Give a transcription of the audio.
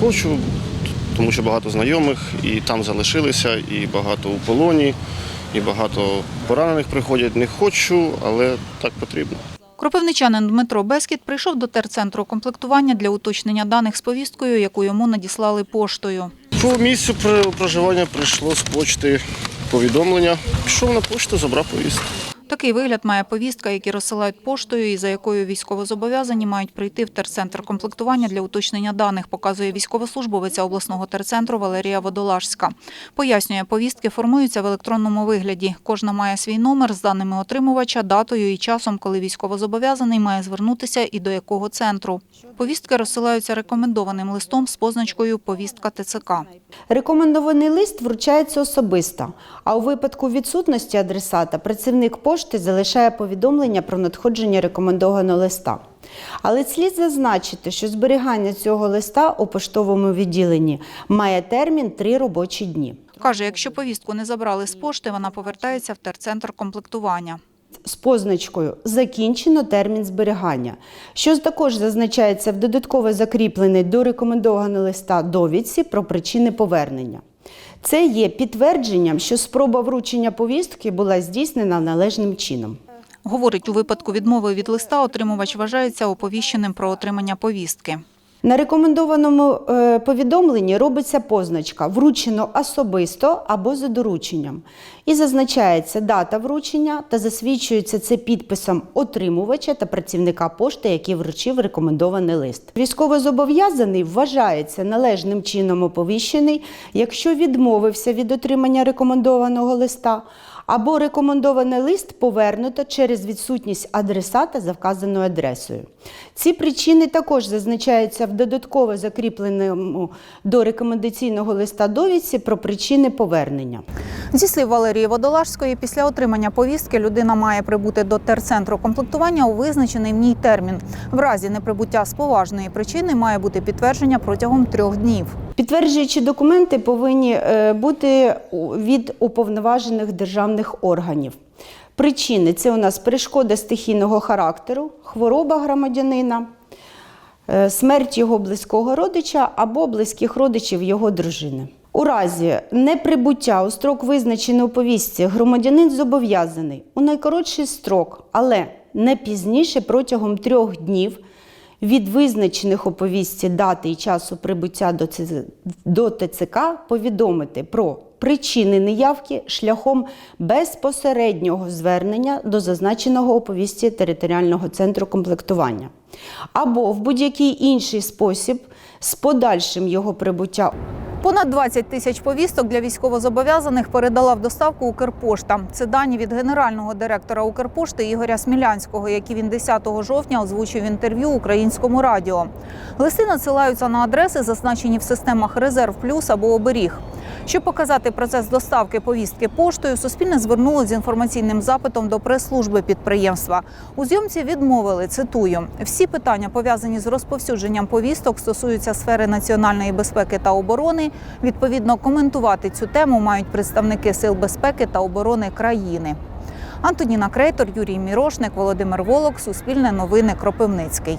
хочу, тому що багато знайомих і там залишилися, і багато у полоні, і багато поранених приходять. Не хочу, але так потрібно. Кропивничанин Дмитро Бескіт прийшов до терцентру комплектування для уточнення даних з повісткою, яку йому надіслали поштою. По місцю проживання прийшло з почти повідомлення. Пішов на пошту, забрав повістку. Такий вигляд має повістка, які розсилають поштою і за якою військовозобов'язані мають прийти в терцентр комплектування для уточнення даних, показує військовослужбовиця обласного терцентру Валерія Водолажська. Пояснює, повістки формуються в електронному вигляді. Кожна має свій номер з даними отримувача, датою і часом, коли військовозобов'язаний має звернутися і до якого центру. Повістки розсилаються рекомендованим листом з позначкою «Повістка ТЦК». Рекомендований лист вручається особисто, а у випадку відсутності адресата працівник пошти залишає повідомлення про надходження рекомендованого листа. Але слід зазначити, що зберігання цього листа у поштовому відділенні має термін три робочі дні. Каже, якщо повістку не забрали з пошти, вона повертається в терцентр комплектування. з позначкою Закінчено термін зберігання, що також зазначається в додатково закріпленій до рекомендованого листа довідці про причини повернення. Це є підтвердженням, що спроба вручення повістки була здійснена належним чином. Говорить, у випадку відмови від листа отримувач вважається оповіщеним про отримання повістки. На рекомендованому е, повідомленні робиться позначка вручено особисто або за дорученням. І зазначається дата вручення та засвідчується це підписом отримувача та працівника пошти, який вручив рекомендований лист. Військовозобов'язаний вважається належним чином оповіщений, якщо відмовився від отримання рекомендованого листа. Або рекомендований лист повернуто через відсутність адресата за вказаною адресою. Ці причини також зазначаються в додатково закріпленому до рекомендаційного листа довідці про причини повернення. Зі слів Валерії Водолажської, після отримання повістки людина має прибути до терцентру комплектування у визначений в ній термін. В разі неприбуття з поважної причини має бути підтвердження протягом трьох днів. Підтверджуючі документи повинні е, бути від уповноважених державних органів. Причини це у нас перешкода стихійного характеру, хвороба громадянина, е, смерть його близького родича або близьких родичів його дружини. У разі неприбуття у строк, визначений у повістці, громадянин зобов'язаний у найкоротший строк, але не пізніше протягом трьох днів від визначених у повістці дати і часу прибуття до ЦЗ до ТЦК повідомити про причини неявки шляхом безпосереднього звернення до зазначеного у повістці територіального центру комплектування. Або в будь-який інший спосіб з подальшим його прибуття Понад 20 тисяч повісток для військовозобов'язаних передала в доставку Укрпошта. Це дані від генерального директора Укрпошти Ігоря Смілянського, які він 10 жовтня озвучив інтерв'ю українському радіо. Листи надсилаються на адреси, зазначені в системах Резерв Плюс або Оберіг. Щоб показати процес доставки повістки поштою, Суспільне звернуло з інформаційним запитом до прес-служби підприємства. У зйомці відмовили, цитую, всі питання, пов'язані з розповсюдженням повісток, стосуються сфери національної безпеки та оборони. Відповідно, коментувати цю тему мають представники сил безпеки та оборони країни. Антоніна Крейтор, Юрій Мірошник, Володимир Волок, Суспільне новини, Кропивницький.